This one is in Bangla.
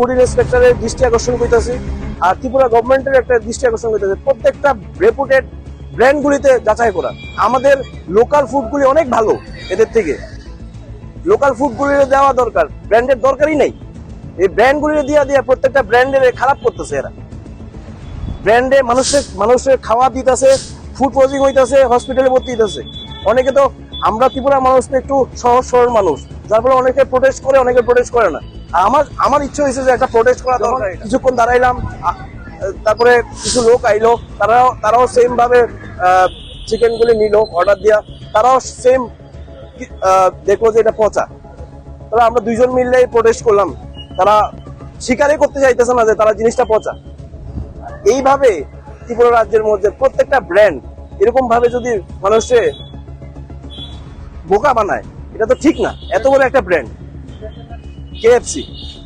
ফুড ইন্সপেক্টরের দৃষ্টি আকর্ষণ করতেছি আর ত্রিপুরা গভর্নমেন্টের একটা দৃষ্টি আকর্ষণ করতেছে। প্রত্যেকটা রেপুটেড ব্র্যান্ডগুলিতে যাচাই করা। আমাদের লোকাল ফুডগুলি অনেক ভালো এদের থেকে। লোকাল ফুডগুলি দেওয়া দরকার। ব্র্যান্ডের দরকারই নেই। এই ব্র্যান্ডগুলি দিয়ে দিয়ে প্রত্যেকটা ব্র্যান্ডের খারাপ করতেছে এরা। ব্র্যান্ডে মানুষের মানুষের খাওয়া দিতেছে ফুড পয়জিং হইতেছে হসপিটালে ভর্তি দিতেছে অনেকে তো, আমরা ত্রিপুরার মানুষ একটু সহজ সরল মানুষ। যার ফলে অনেকে প্রোটেস্ট করে, অনেকে প্রোটেস্ট করে না। আমার আমার ইচ্ছে হয়েছে যে একটা প্রোটেস্ট করা দরকার কিছুক্ষণ দাঁড়াইলাম তারপরে কিছু লোক আইলো তারাও তারাও সেম ভাবে চিকেন গুলি নিল অর্ডার দিয়া তারাও সেম দেখল যে এটা পচা। তাহলে আমরা দুইজন মিললে প্রোটেস্ট করলাম। তারা স্বীকারই করতে চাইতেছে না যে তারা জিনিসটা পচা। এইভাবে ত্রিপুরা রাজ্যের মধ্যে প্রত্যেকটা ব্র্যান্ড এরকম ভাবে যদি মানুষে বোকা বানায় এটা তো ঠিক না। এত বড় একটা ব্র্যান্ড KFC.